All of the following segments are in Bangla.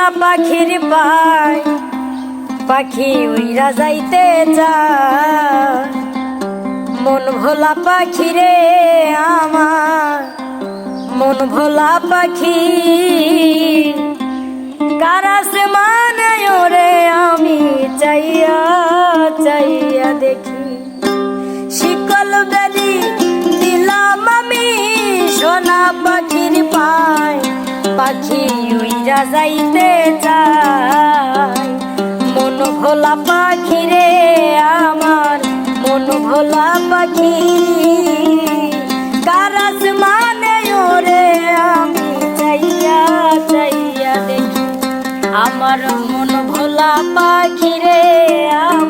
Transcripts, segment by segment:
না পাখির পায়? পাখি উইরা যাইতে চায়। মন ভোলা পাখি রে আমার। মন ভোলা পাখি। কারাস মানে ওরে আমি চাইয়া চাইয়া দেখি। শিকল বেদি দিলাম আমি, সোনা পাখির পায়। পাখি যাইতে চাই। মন ভোলা পাখি রে আমার, মন ভোলা পাখি। মানে আমার মন ভোলা পাখি রে আমার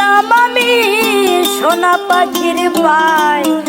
ছিলাম আমি সোনা পাখির পায়